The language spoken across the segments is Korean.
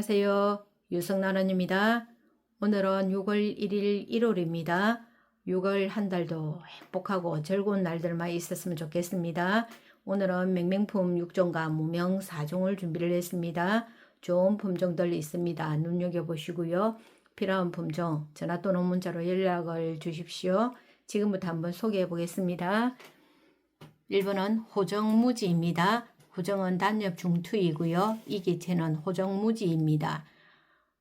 안녕하세요. 유성나라입니다. 오늘은 6월 1일 일요일입니다. 6월 한 달도 행복하고 즐거운 날들만 있었으면 좋겠습니다. 오늘은 맹맹품 6종과 무명 4종을 준비를 했습니다. 좋은 품종들 있습니다. 눈여겨보시고요. 필요한 품종 전화 또는 문자로 연락을 주십시오. 지금부터 한번 소개해 보겠습니다. 1번은 호정무지입니다. 호정은 단엽 중투이고요. 이 개체는 호정무지입니다.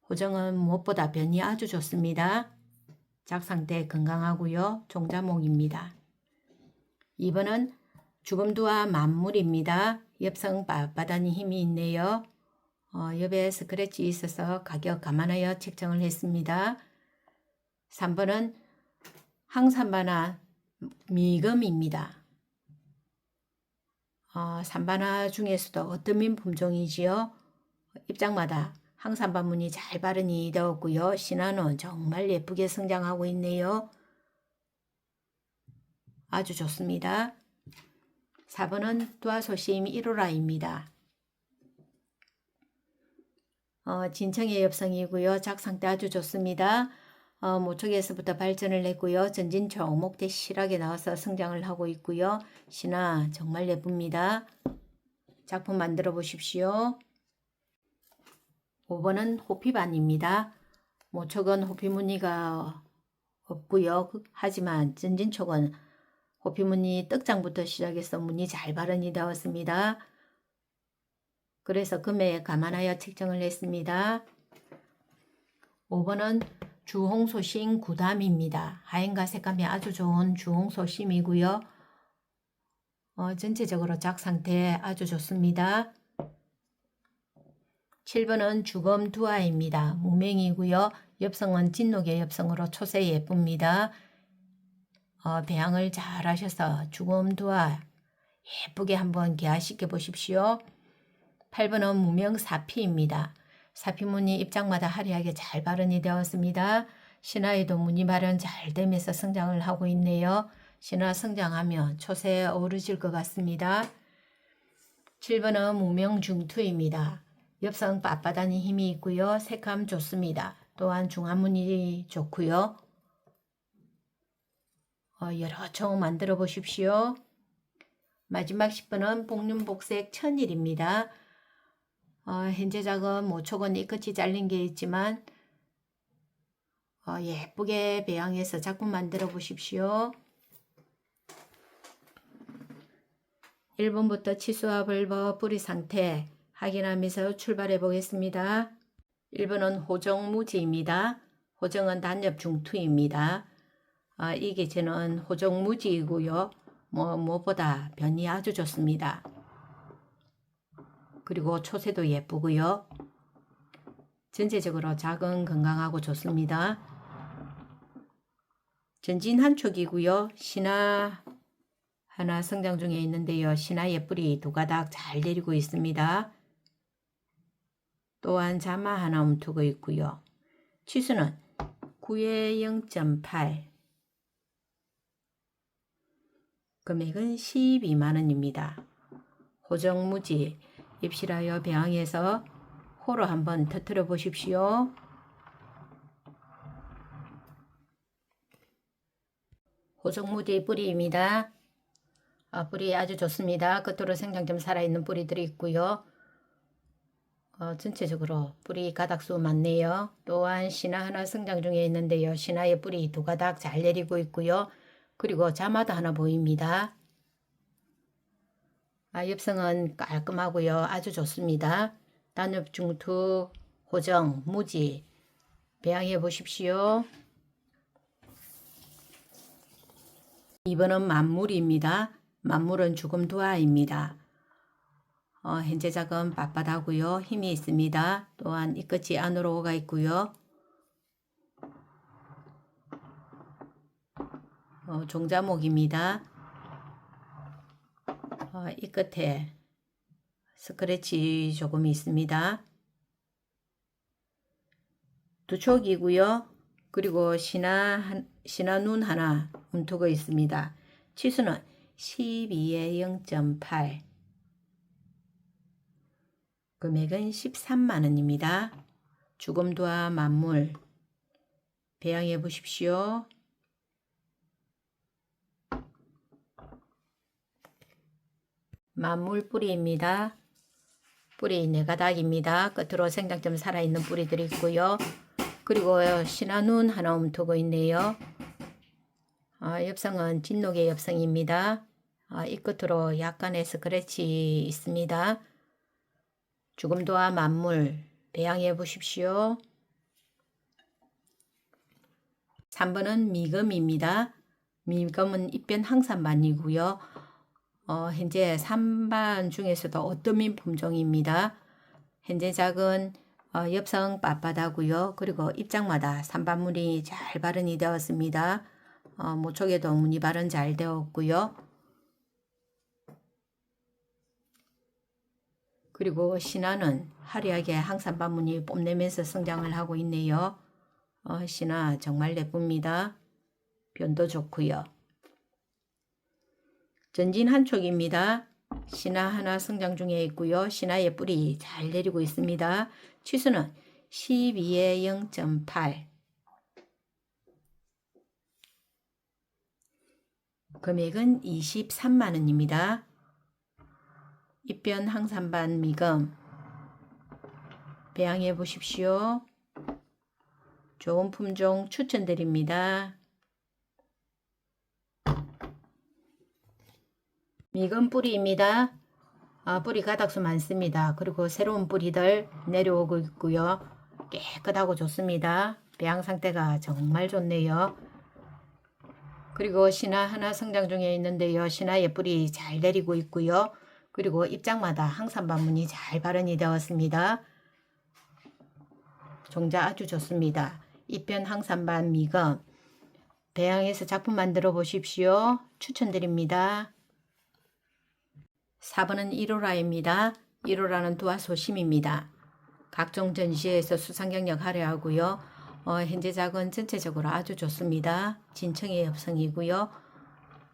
호정은 무엇보다 변이 아주 좋습니다. 작상태 건강하고요. 종자목입니다. 2번은 죽음두와 만물입니다. 엽성 바다니 힘이 있네요. 어, 옆에 스크래치 있어서 가격 감안하여 책정을 했습니다. 3번은 항산바나 미금입니다. 어, 산바나 중에서도 어떤 민 품종이지요? 입장마다 항산반문이 잘 발현이 되었고요. 신화는 정말 예쁘게 성장하고 있네요. 아주 좋습니다. 4번은 두화소심 1호라입니다. 어, 진청의 엽성이고요. 작상 때 아주 좋습니다. 어, 모촉에서부터 발전을 했고요. 전진총 목대 실하게 나와서 성장을 하고 있고요. 신화 정말 예쁩니다. 작품 만들어 보십시오. 5번은 호피반입니다. 모촉은 호피 무늬가 없고요. 하지만 전진촉은 호피 무늬 떡장부터 시작해서 무늬 잘 발현이 되었습니다. 그래서 금액 감안하여 책정을 했습니다. 5번은 주홍소 심 구담입니다. 하얀과 색감이 아주 좋은 주홍소 심이고요. 어, 전체적으로 작 상태 아주 좋습니다. 7번은 주검두아입니다. 무맹이고요. 엽성은 진녹의 엽성으로 초세 예쁩니다. 어, 배양을 잘 하셔서 주검두아 예쁘게 한번 개화시켜 보십시오. 8번은 무명사피입니다. 사피무늬 입장마다 화려하게 잘 발현이 되었습니다. 신화에도 무늬 발현 잘 되면서 성장을 하고 있네요. 신화 성장하면 초세에 어우러질 것 같습니다. 7번은 무명중투입니다. 엽성 빳빳하니 힘이 있고요. 색감 좋습니다. 또한 중화무늬 좋고요. 어, 여러 종 만들어 보십시오. 마지막 10번은 복륜복색 천일입니다. 어, 현재 작은 모촉은 이 끝이 잘린 게 있지만 어, 예쁘게 배양해서 작품 만들어 보십시오. 1번부터 치수와 벌버 뿌리 상태 확인하면서 출발해 보겠습니다. 1번은 호정무지입니다. 호정은 단엽 중투입니다. 아, 이게 저는 호정무지이고요. 뭐 무엇보다 변이 아주 좋습니다. 그리고 초세도 예쁘고요. 전체적으로 작은 건강하고 좋습니다. 전진 한 촉이고요. 신화 하나 성장 중에 있는데요. 신화의 뿌리 두 가닥 잘 내리고 있습니다. 또한 자마 하나 움트고 있고요. 치수는 9에 0.8 금액은 12만원입니다. 호정무지 입실하여 배양해서 호로 한번 터트려 보십시오. 호정무지 뿌리입니다. 아, 뿌리 아주 좋습니다. 끝으로 생장 좀 살아있는 뿌리들이 있고요. 어, 전체적으로 뿌리 가닥수 많네요. 또한 신화 하나 성장 중에 있는데요. 신화의 뿌리 두 가닥 잘 내리고 있고요. 그리고 자마도 하나 보입니다. 아, 엽성은 깔끔하고요. 아주 좋습니다. 단엽 중투, 호정, 무지 배양해 보십시오. 2번은 만물입니다. 만물은 죽음 두아입니다. 어, 현재 작은 빳빳하고요. 힘이 있습니다. 또한 이 끝이 안으로 가 있고요. 어, 종자목입니다. 어, 이 끝에 스크래치 조금 있습니다. 두 촉이고요. 그리고 신화, 신화 눈 하나 움트고 있습니다. 치수는 12에 0.8 금액은 13만원입니다. 죽음도와 만물 배양해 보십시오. 만물 뿌리입니다. 뿌리 네 가닥입니다. 끝으로 생장점 살아있는 뿌리들이 있고요. 그리고 신한운 하나 움트고 있네요. 아, 엽성은 진녹의 엽성입니다. 아, 이 끝으로 약간의 스크래치 있습니다. 죽음도와 만물 배양해 보십시오. 3번은 미금입니다. 미금은 입변 항산반이고요. 어, 현재 3반 중에서도 어떠민 품종입니다. 현재 작은 어, 엽성 빳빳하고요. 그리고 입장마다 산반물이 잘 발현이 되었습니다. 어, 모촉에도 무늬 발현 잘 되었고요. 그리고 신화는 화려하게 항산반문이 뽐내면서 성장을 하고 있네요. 어, 신화 정말 예쁩니다. 변도 좋고요. 전진 한 촉입니다. 신화 하나 성장 중에 있고요. 신화의 뿌리 잘 내리고 있습니다. 치수는 12에 0.8 금액은 23만원입니다. 입변 항산반 미금 배양해 보십시오. 좋은 품종 추천드립니다. 미금 뿌리입니다. 아, 뿌리 가닥수 많습니다. 그리고 새로운 뿌리들 내려오고 있고요. 깨끗하고 좋습니다. 배양 상태가 정말 좋네요. 그리고 신화 하나 성장 중에 있는데요. 신화의 뿌리 잘 내리고 있고요. 그리고 입장마다 항산 반문이 잘 발현이 되었습니다. 종자 아주 좋습니다. 입변 항산반 미금 배양해서 작품 만들어 보십시오. 추천드립니다. 4번은 1호라입니다. 1호라는 두화소심입니다. 각종 전시회에서 수상 경력 하려하고요. 어, 현재 작은 전체적으로 아주 좋습니다. 진청의 엽성이고요.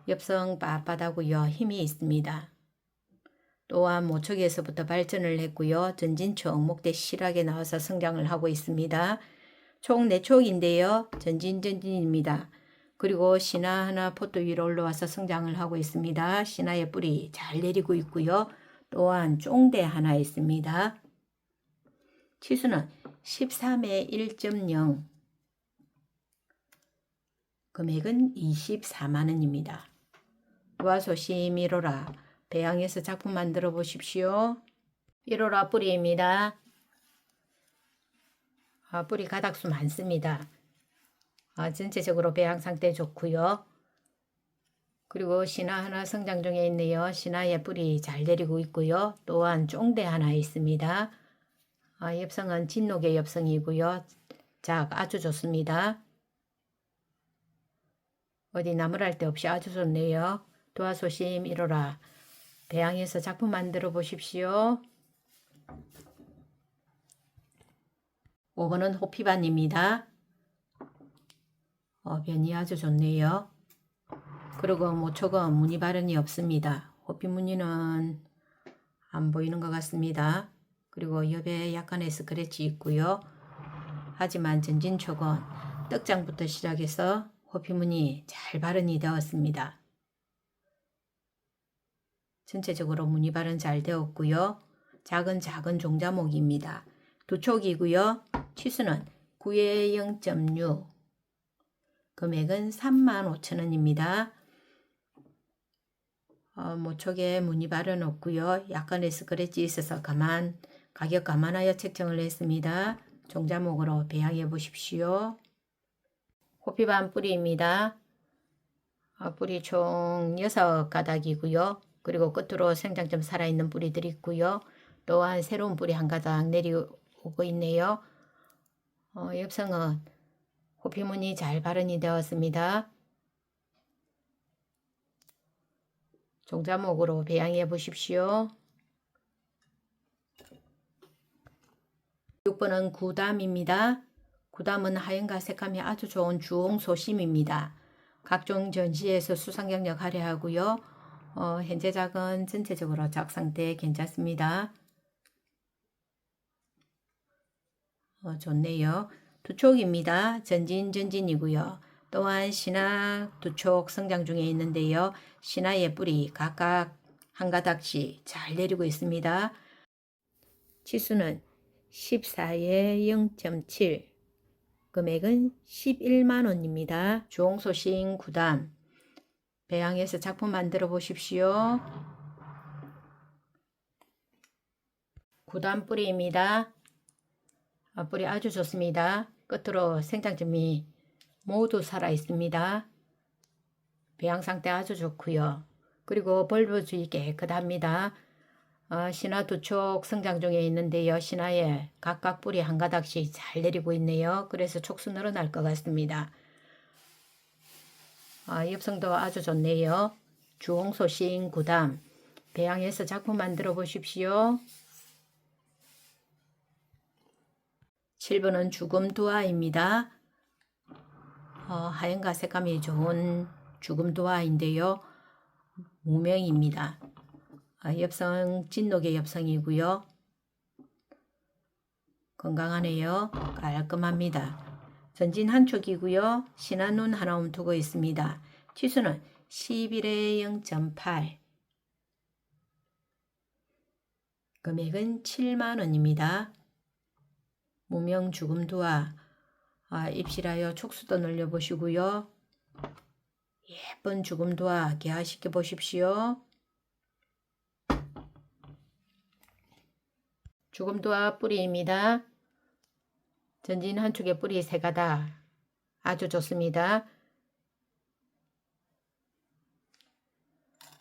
엽성 빳빳하고요. 힘이 있습니다. 또한 모촉에서부터 발전을 했고요. 전진촉, 목대 실하게 나와서 성장을 하고 있습니다. 총 4촉인데요. 전진전진입니다. 그리고 신화 하나 포트 위로 올라와서 성장을 하고 있습니다. 신화의 뿌리 잘 내리고 있고요. 또한 쫑대 하나 있습니다. 치수는 13에 1.0 금액은 24만원입니다. 도화소심 1호라 배양해서 작품 만들어 보십시오. 1호라 뿌리입니다. 아, 뿌리 가닥수 많습니다. 아, 전체적으로 배양 상태 좋고요. 그리고 신화 하나 성장 중에 있네요. 신화의 뿌리 잘 내리고 있고요. 또한 쫑대 하나 있습니다. 아, 엽성은 진녹의 엽성이고요. 자, 아주 좋습니다. 어디 나무랄 데 없이 아주 좋네요. 도화소심 1호라 배양해서 작품 만들어 보십시오. 5번은 호피반입니다. 어, 변이 아주 좋네요. 그리고 모초가 무늬 발현이 없습니다. 호피 무늬는 안 보이는 것 같습니다. 그리고 옆에 약간의 스크래치 있고요. 하지만 전진촉은 떡장부터 시작해서 호피 무늬 잘 발현이 되었습니다. 전체적으로 무늬 발현 잘 되었고요. 작은 작은 종자목입니다. 두 촉이고요. 치수는 9에 0.6 금액은 35,000원입니다. 어, 모촉에 무늬 발현 없고요. 약간의 스크래치 있어서 가만 가격 감안하여 책정을 했습니다. 종자목으로 배양해 보십시오. 호피반 뿌리입니다. 어, 뿌리 총 6가닥이고요. 그리고 끝으로 생장점 살아있는 뿌리들이 있고요. 또한 새로운 뿌리 한 가닥 내려오고 있네요. 어, 엽성은 호피무늬 잘 발현이 되었습니다. 종자목으로 배양해 보십시오. 6번은 구담입니다. 구담은 하얀과 색감이 아주 좋은 주홍 소심입니다. 각종 전시에서 수상 경력 할애하고요. 어, 현재 작은 전체적으로 작 상태 괜찮습니다. 어, 좋네요. 두 촉입니다. 전진 전진이고요. 또한 신화 두촉 성장 중에 있는데요. 신화의 뿌리 각각 한 가닥씩 잘 내리고 있습니다. 치수는 14에 0.7 금액은 11만 원입니다. 주홍소신 9담 배양해서 작품 만들어 보십시오. 9담 뿌리입니다. 아, 뿌리 아주 좋습니다. 끝으로 생장점이 모두 살아 있습니다. 배양 상태 아주 좋고요. 그리고 벌브주의 깨끗합니다. 어, 신화 두 촉 성장 중에 있는데요. 신화에 각각 뿌리 한 가닥씩 잘 내리고 있네요. 그래서 촉수 늘어날 것 같습니다. 아, 엽성도 아주 좋네요. 주홍소신 구담 배양해서 작품 만들어 보십시오. 7번은 죽음 두아입니다. 어, 하얀과 색감이 좋은 죽음 두아인데요. 무명입니다. 아, 엽성 진녹의 엽성이고요. 건강하네요. 깔끔합니다. 전진 한 촉이고요. 신한 눈 하나 움두고 있습니다. 치수는 11에 0.8 금액은 7만 원입니다. 무명 죽음 두아 아, 입실하여 촉수도 늘려보시고요. 예쁜 죽음 두아 개화시켜 보십시오. 죽음 두아 뿌리입니다. 전진 한 축의 뿌리 세 가닥 아주 좋습니다.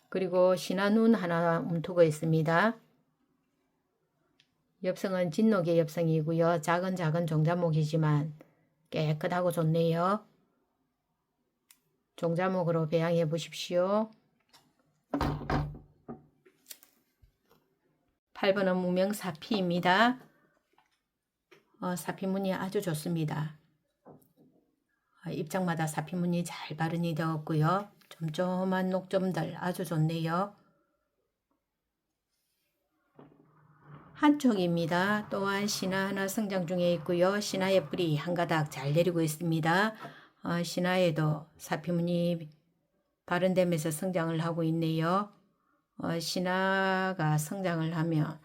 그리고 신한눈 하나 움투고 있습니다. 엽성은 진녹의 엽성이고요. 작은 작은 종자목이지만 깨끗하고 좋네요. 종자목으로 배양해 보십시오. 8번은 무명 사피입니다. 어, 사피무늬 아주 좋습니다. 어, 입장마다 사피무늬 잘 발현이 되었고요. 쫌쫌한 녹점들 아주 좋네요. 한쪽입니다. 또한 신화 하나 성장 중에 있고요. 신화의 뿌리 한 가닥 잘 내리고 있습니다. 어, 신화에도 사피무늬 발현되면서 성장을 하고 있네요. 어, 신화가 성장을 하면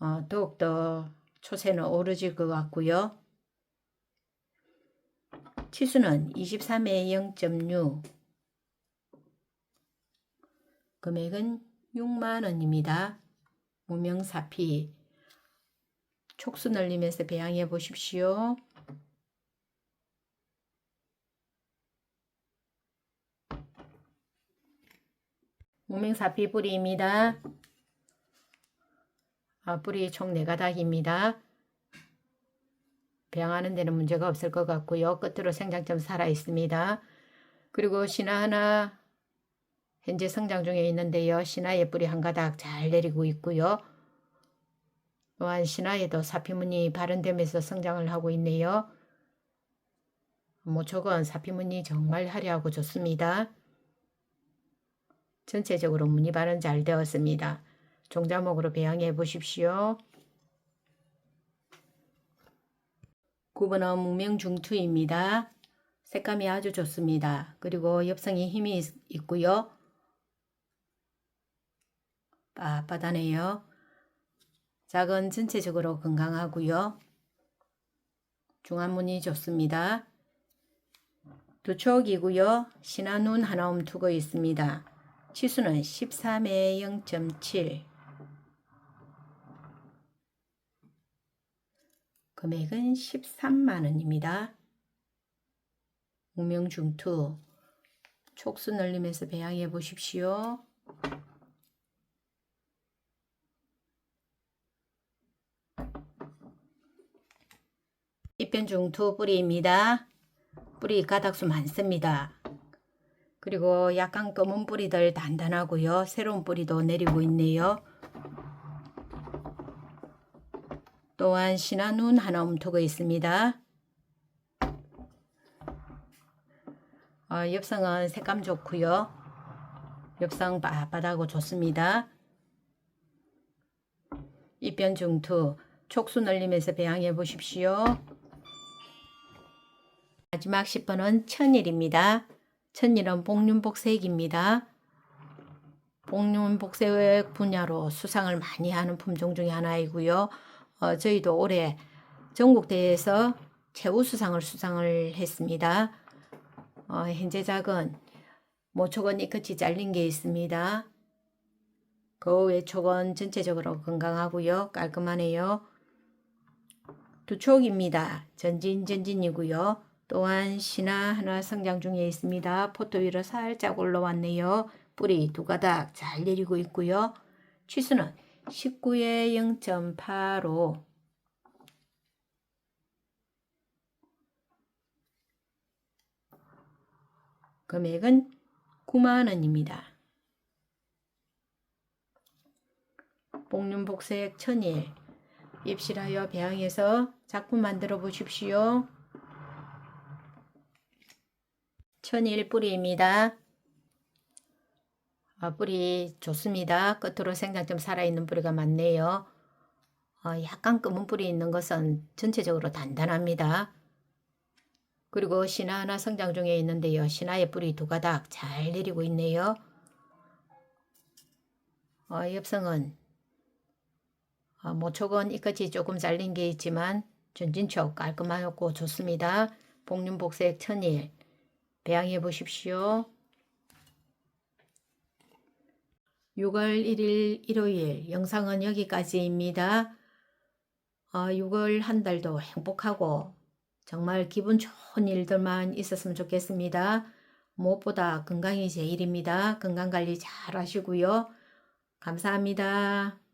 어, 더욱더 초세는 오르질 것 같고요. 치수는 23에 0.6 금액은 6만원입니다. 무명사피 촉수 늘리면서 배양해 보십시오. 무명사피 뿌리입니다. 아, 뿌리 총 4가닥입니다. 배양하는 데는 문제가 없을 것 같고요. 끝으로 생장점 살아 있습니다. 그리고 신화 하나 현재 성장 중에 있는데요. 신화의 뿌리 한 가닥 잘 내리고 있고요. 또한 신화에도 사피무늬 발현되면서 성장을 하고 있네요. 모촉은 사피무늬 정말 화려하고 좋습니다. 전체적으로 무늬 발현 잘 되었습니다. 종자목으로 배양해 보십시오. 9번은 무명중투입니다. 색감이 아주 좋습니다. 그리고 엽성이 힘이 있고요. 빳빳하네요. 작은 전체적으로 건강하고요. 중안무늬 좋습니다. 두 촉이고요. 신한눈 하나 움투고 있습니다. 치수는 13에 0.7 금액은 13만원입니다. 무명중투 촉수 늘리면서 배양해 보십시오. 입변중투 뿌리입니다. 뿌리 가닥수 많습니다. 그리고 약간 검은 뿌리들 단단하고요. 새로운 뿌리도 내리고 있네요. 또한 신화눈 하나 움트고 있습니다. 어, 엽성은 색감 좋고요. 엽성 빳빳하고 좋습니다. 입변 중투 촉수 늘리면서 배양해 보십시오. 마지막 10번은 천일입니다. 천일은 복륜복색입니다. 복륜복색 분야로 수상을 많이 하는 품종 중에 하나이고요. 어, 저희도 올해 전국대회에서 최우수상을 수상을 했습니다. 어, 현재 작은 모촉은 이 끝이 잘린 게 있습니다. 그외 촉은 전체적으로 건강하고요. 깔끔하네요. 두 촉입니다. 전진 전진이고요. 또한 신화 하나 성장 중에 있습니다. 포토 위로 살짝 올라왔네요. 뿌리 두 가닥 잘 내리고 있고요. 치수는 19에 0.85 금액은 9만원입니다. 복륜복색 천일 입실하여 배양해서 작품 만들어 보십시오. 천일 뿌리입니다. 아, 뿌리 좋습니다. 끝으로 생장 좀 살아있는 뿌리가 많네요. 어, 약간 검은 뿌리 있는 것은 전체적으로 단단합니다. 그리고 신화 하나 성장 중에 있는데요. 신화의 뿌리 두 가닥 잘 내리고 있네요. 어, 엽성은 어, 모촉은 이까지 조금 잘린 게 있지만 전진촉 깔끔하고 좋습니다. 복륜복색 천일 배양해 보십시오. 6월 1일 일요일 영상은 여기까지입니다. 어, 6월 한 달도 행복하고 정말 기분 좋은 일들만 있었으면 좋겠습니다. 무엇보다 건강이 제일입니다. 건강관리 잘 하시고요. 감사합니다.